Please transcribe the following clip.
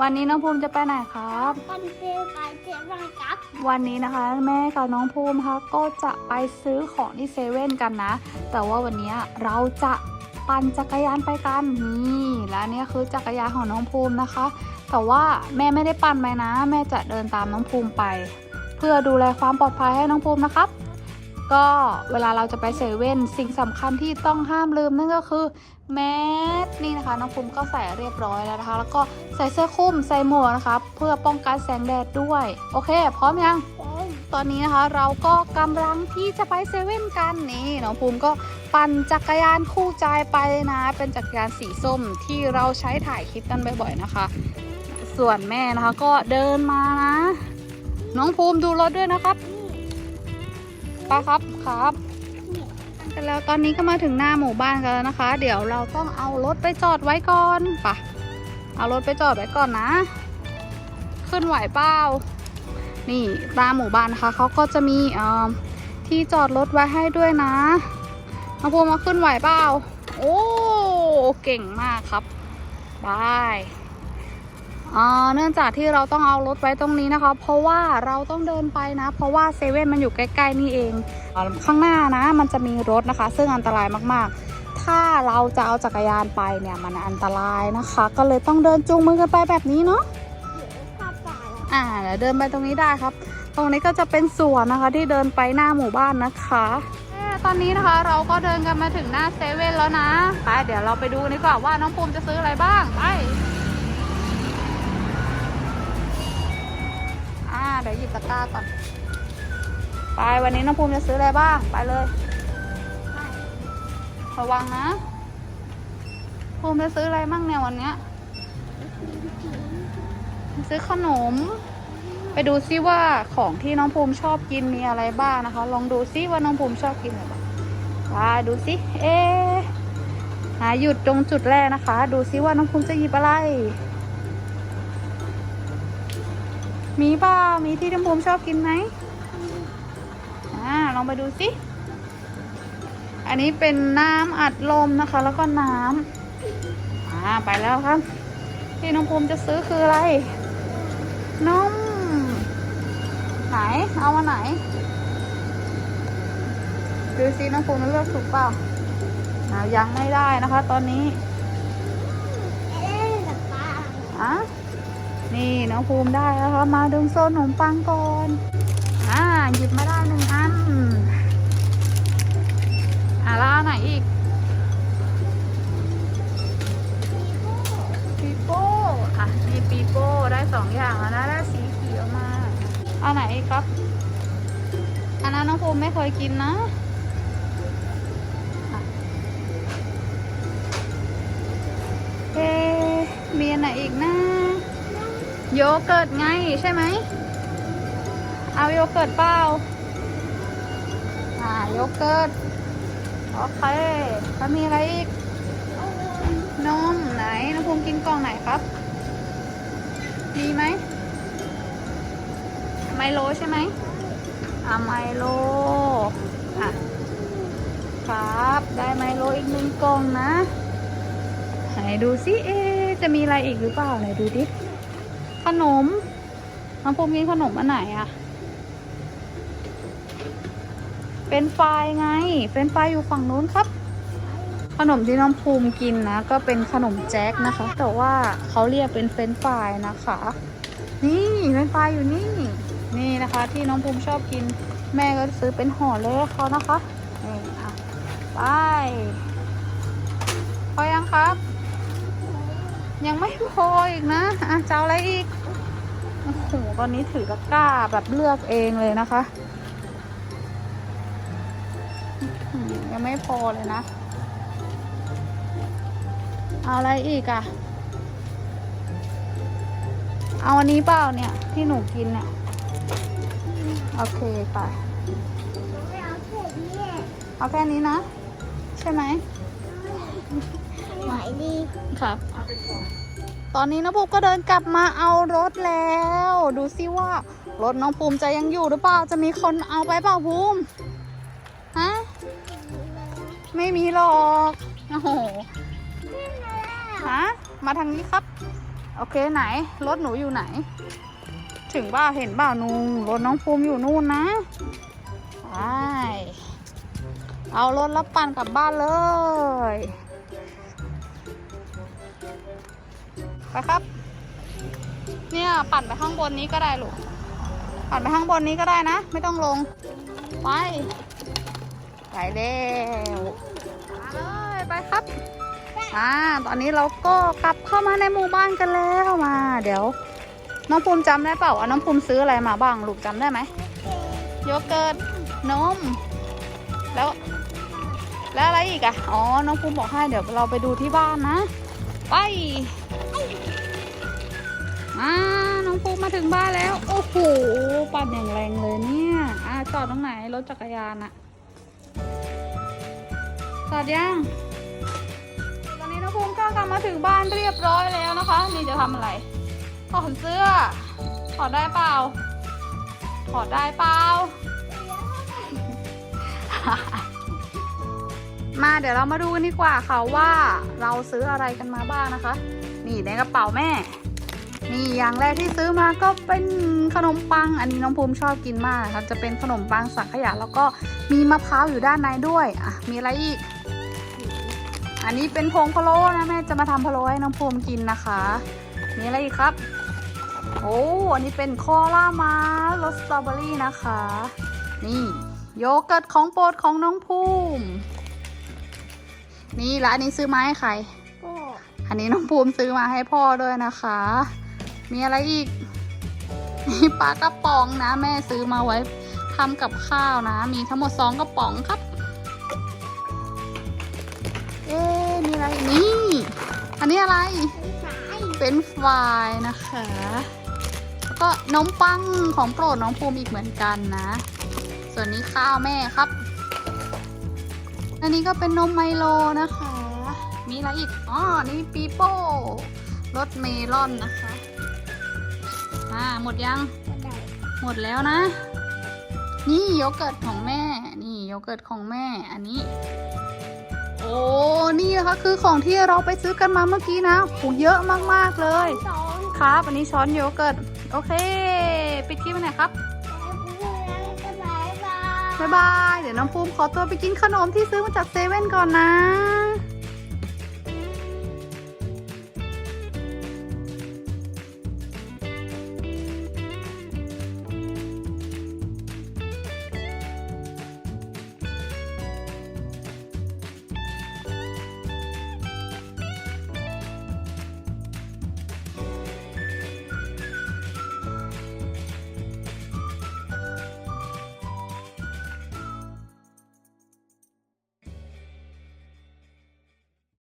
วันนี้น้องภูมิจะไปไหนครับกันเจอไปเจอมาครับ วันนี้นะคะ แม่กับน้องภูมิคะก็จะไปซื้อของที่เซเว่นกันนะ แต่ว่าวันนี้เราจะปั่นจักรยานไปกันนี่และอันนี่คือจักรยานของน้องภูมินะคะ แต่ว่าแม่ไม่ได้ปั่นไปนะ แม่จะเดินตามน้องภูมิไป เพื่อดูแลความปลอดภัยให้น้องภูมินะครับ ก็เวลาเราจะไปเซเว่นสิ่งสำคัญที่ต้องห้ามลืมนั่นก็คือแมสนี่นะคะน้องภูมิก็ใส่เรียบร้อยแล้วนะคะ แล้วก็ใส่เสื้อคลุมใส่หมวกนะคะเพื่อป้องกันแสงแดดด้วย โอเค พร้อมยังตอนนี้นะคะเราก็กำลังที่จะไปเซเว่นกันนี่น้องภูมิก็ปั่นจักรยานคู่ใจไปเลยนะ เป็นจักรยานสีส้มที่เราใช้ถ่ายคลิปกันบ่อยๆนะคะ ส่วนแม่นะคะก็เดินมานะ น้องภูมิดูรถด้วยนะครับ ไปครับครับแล้วตอนนี้ก็มาถึงหน้าหมู่บ้านกันแล้วนะคะ เดี๋ยวเราต้องเอารถไปจอดไว้ก่อนปะเอารถไปจอดไว้ก่อนนะ ขึ้นไหวเปล่านี่ตามหมู่บ้านนะคะเขาก็จะมีที่จอดรถไว้ให้ด้วยนะน้องภูมาขึ้นไหวเปล่าโอ้เก่งมากครับบาย เนื่องจากที่เราต้องเอารถไว้ตรงนี้นะคะ เพราะว่าเราต้องเดินไปนะ เพราะว่าเซเว่นมันอยู่ใกล้ๆนี่เองอข้างหน้านะ มันจะมีรถนะคะ ซึ่งอันตรายมากๆ ถ้าเราจะเอาจักรยานไปเนี่ยมันอันตรายนะคะ ก็เลยต้องเดินจูงมือกันไปแบบนี้เนาะอ่าเดี๋ยวเดินไปตรงนี้ได้ครับ ตรงนี้ก็จะเป็นสวนนะคะที่เดินไปหน้าหมู่บ้านนะคะตอนนี้นะคะเราก็เดินกันมาถึงหน้าเซเว่นแล้วนะไปเดี๋ยวเราไปดูดีกว่าว่าน้องภูมจะซื้ออะไรบ้างไป เดี๋ยวหยิบตะกร้าก่อน ไปวันนี้น้องภูมิจะซื้ออะไรบ้าง ไปเลย ระวังนะ ภูมิจะซื้ออะไรบ้างเนี่ยวันเนี้ย ซื้อขนม ไปดูซิว่าของที่น้องภูมิชอบกินมีอะไรบ้างนะคะ ลองดูซิว่าน้องภูมิชอบกินอะไรบ้างว้าดูซิเอ๊หาหยุดตรงจุดแรกนะคะ ดูซิว่าน้องภูมิจะหยิบอะไร มีเปล่ามีที่น้องภูมิชอบกินไหมอ่าลองไปดูซิอันนี้เป็นน้ำอัดลมนะคะ แล้วก็น้ำอ่าไปแล้วครับ ที่น้องภูมิจะซื้อคืออะไรนมไหน เอามาไหน ดูซิน้องภูมิเลือกถูกเปล่าอ่ายังไม่ได้นะคะ ตอนนี้เอ๊ะกับปลาอะ นี่น้องภูมิได้แล้วค่ะมาดึงโซนขนมปังก่อน อ่าหยิบมาได้หนึ่งอัน อะแล้วอันไหนอีกปีโป้อะมีปีโป้ได้สองอย่างแล้วนะได้สีเขียวมาอันไหนอีกครับ อันนั้นน้องภูมิไม่เคยกินนะเอ๊มีอันไหนอีกนะ โยเกิร์ตไงใช่ไหม เอาโยเกิร์ตเปล่า อ่าโยเกิร์ต โอเคแล้วมีอะไรอีก นมไหนน้องภูมิกินกล่องไหนครับ มีไหม ไมโลใช่ไหมอะไมโล อะ ครับ ได้ไมโลอีกหนึ่งกล่องนะ ไหนดูซิเอ๊จะมีอะไรอีกหรือเปล่า ไหนดูดิ ขนมน้องภูมิกินขนมอันไหนอะเป็นไฟรายไง เป็นไฟอยู่ฝั่งนู้นครับ ขนมที่น้องภูมิกินนะ ก็เป็นขนมแจ็คนะคะ แต่ว่าเขาเรียกเป็นเฟรนฟรายนะคะ นี่เฟรนฟรายอยู่นี่ นี่นะคะ ที่น้องภูมิชอบกิน แม่ก็ซื้อเป็นห่อเล็กเขานะคะนี่อะไปพอยังครับ ยังไม่พออีกนะอะจะเอาอะไรอีกโอ้โหตอนนี้ถือตะกร้าแบบเลือกเองเลยนะคะยังไม่พอเลยนะ เอาอะไรอีกอะเอาอันนี้เปล่าเนี่ยที่หนูกินเนี่ยโอเคไปเอาเผ็ดเนี่ยเอาแค่นี้นะ ใช่ไหม ไหวดีครับ ตอนนี้น้องภูมิก็เดินกลับมาเอารถแล้ว ดูซิว่ารถน้องภูมิจะยังอยู่หรือเปล่า จะมีคนเอาไปเปล่าภูมิ ฮะ ไม่มีหรอก โอ้โห ฮะ มาทางนี้ครับ โอเคไหน รถหนูอยู่ไหน ถึงบ้าเห็นบ้านุงรถน้องภูมิอยู่นู่นนะไปเอารถรับปั่นกลับบ้านเลย ไปครับ เนี่ยปั่นไปข้างบนนี้ก็ได้ลูก ปั่นไปข้างบนนี้ก็ได้นะ ไม่ต้องลง ไป ไปเร็วเลยไปครับ อ่า ตอนนี้เราก็กลับเข้ามาในหมู่บ้านกันแล้วมา เดี๋ยว น้องภูมิจำได้เปล่าว่าน้องภูมิซื้ออะไรมาบ้างลูกจำได้ไหมโยเกิร์ตนม แล้ว แล้วอะไรอีกอะอ๋อ น้องภูมิบอกให้เดี๋ยวเราไปดูที่บ้านนะ ไป อ่าน้องภูมิมาถึงบ้านแล้ว โอ้โหปั่นอย่างแรงเลยเนี่ยอ่าจอดตรงไหนรถจักรยานอะจอดยังตอนนี้น้องภูมิก็กลับมาถึงบ้านเรียบร้อยแล้วนะคะ นี่จะทำอะไรถอดเสื้อถอดได้เปล่าถอดได้เปล่ามาเดี๋ยวเรามาดูกันดีกว่าค่ะว่าเราซื้ออะไรกันมาบ้างนะคะ นี่ในกระเป๋าแม่ นี่อย่างแรกที่ซื้อมาก็เป็นขนมปัง อันนี้น้องภูมิชอบกินมากนะคะจะเป็นขนมปังสังขยาแล้วก็มีมะพร้าวอยู่ด้านในด้วยอะมีอะไรอีก อันนี้เป็นผงพะโล้นะแม่จะมาทำพะโล้ให้น้องภูมิกินนะคะมีอะไรอีกครับ โอ้อันนี้เป็นคอล่ามารสสตรอเบอรี่นะคะ นี่โยเกิร์ตของโปรดของน้องภูมิ นี่แล้วอันนี้ซื้อมาให้ใคร อันนี้น้องภูมิซื้อมาให้พ่อด้วยนะคะ มีอะไรอีก มีปลากระป๋องนะ แม่ซื้อมาไว้ทำกับข้าวนะ มีทั้งหมดสองกระป๋องครับ เอ๊มีอะไรนี่ อันนี้อะไร เป็นไฟรายนะคะ แล้วก็นมปังของโปรดน้องภูมิอีกเหมือนกันนะ ส่วนนี้ข้าวแม่ครับ อันนี้ก็เป็นนมไมโลนะคะ มีอะไรอีก อ๋อ นี่ปีโป้รสเมลอนนะคะ อ่า หมดยังกระไดหมดแล้วนะ นี่โยเกิร์ตของแม่ นี่โยเกิร์ตของแม่ อันนี้ โอ้ นี่นะคะคือของที่เราไปซื้อกันมาเมื่อกี้นะโหเยอะมากๆเลยสองครับ อันนี้ช้อนโยเกิร์ต โอเค ปิดคลิปไปไหนครับแล้วก็บายบายบ๊ายบาย เดี๋ยวน้องภูมิขอตัวไปกินขนมที่ซื้อมาจากเซเว่นก่อนนะ